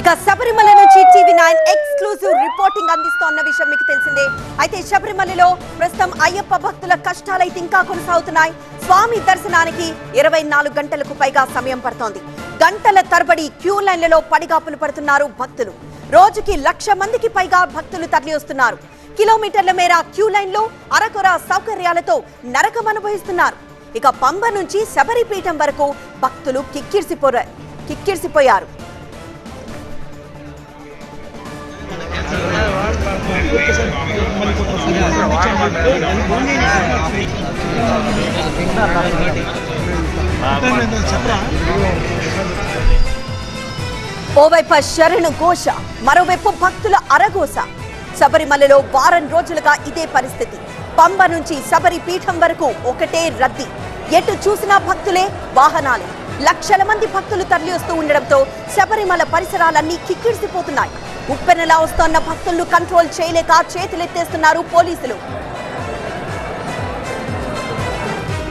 ఇక శబరిమల నుంచి TV nine exclusive reporting అందిస్తోన్న విషయం మీకు తెలిసిందే. అయితే శబరిమలలో ప్రస్తుతం అయ్యప్ప భక్తుల కష్టాలైతే ఇంకా కొనసాగుతున్నాయి. స్వామి దర్శనానికి ఇరవై నాలుగు గంటలకు పైగా సమయం పడుతోంది. గంటల తరబడి క్యూ లైన్లలో పడిగాపులు పడుతున్నారు భక్తులు. రోజుకి లక్ష మందికి పైగా భక్తులు తరలి వస్తున్నారు. కిలోమీటర్ల మేర క్యూ లైన్లో అరకొర సౌకర్యాలతో నరకం అనుభవిస్తున్నారు. ఇక పంబ నుంచి శబరిపీఠం వరకు భక్తులు కిక్కిరిసిపోయారు కిక్కిరిసిపోయారు. ఓవైపు శరణు ఘోష మరోవైపు భక్తుల అరఘోష. శబరిమలలో వారం రోజులుగా ఇదే పరిస్థితి. పంబ నుంచి శబరి పీఠం వరకు ఒకటే రద్దీ. ఎటు చూసినా భక్తులే వాహనాలు. లక్షల మంది భక్తులు తరలి వస్తూ ఉండడంతో శబరిమల పరిసరాలన్నీ కిక్కిరిసిపోతున్నాయి. ఉప్పెనలా వస్తోన్న భక్తులను కంట్రోల్ చేయలేక చేతులెత్తేస్తున్నారు పోలీసులు.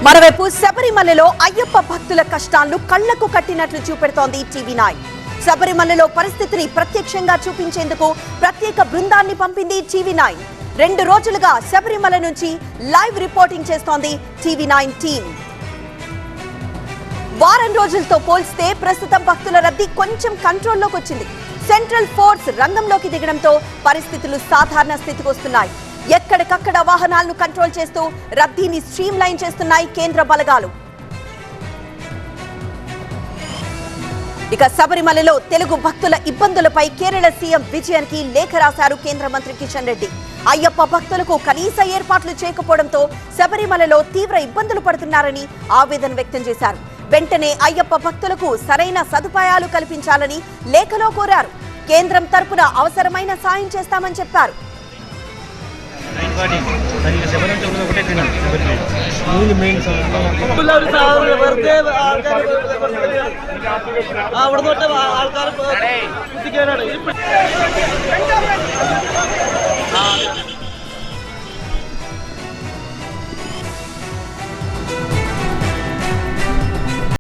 మరోవైపు శబరిమలలో అయ్యప్ప భక్తుల కష్టాలను కళ్ళకు కట్టినట్లు చూపెడుతోంది టీవీ నైన్. శబరిమలలో పరిస్థితిని ప్రత్యక్షంగా చూపించేందుకు ప్రత్యేక బృందాన్ని పంపింది టీవీ నైన్. రెండు రోజులుగా శబరిమల నుంచి లైవ్ రిపోర్టింగ్ చేస్తోంది టీవీ నైన్ టీం వారం రోజులతో పోల్స్తే ప్రస్తుతం భక్తుల రద్దీ కొంచెం కంట్రోల్లోకి వచ్చింది సెంట్రల్ ఫోర్స్ రంగంలోకి దిగడంతో పరిస్థితులు సాధారణ స్థితికి వస్తున్నాయి. ఎక్కడికక్కడ వాహనాలను కంట్రోల్ చేస్తూ రద్దీని స్ట్రీమ్ లైన్ చేస్తున్నాయి కేంద్ర బలగాలు. ఇక శబరిమలలో తెలుగు భక్తుల ఇబ్బందులపై కేరళ సీఎం విజయానికి లేఖ రాశారు కేంద్ర మంత్రి కిషన్ రెడ్డి. అయ్యప్ప భక్తులకు కనీస ఏర్పాట్లు చేయకపోవడంతో శబరిమలలో తీవ్ర ఇబ్బందులు పడుతున్నారని ఆవేదన వ్యక్తం చేశారు. వెంటనే అయ్యప్ప భక్తులకు సరైన సదుపాయాలు కల్పించాలని లేఖలో కోరారు కేంద్రం తరపున అవసరమైన సాయం చేస్తామని చెప్పారు പിള്ളേര് സാധനം വെറുതെ ആൾക്കാർ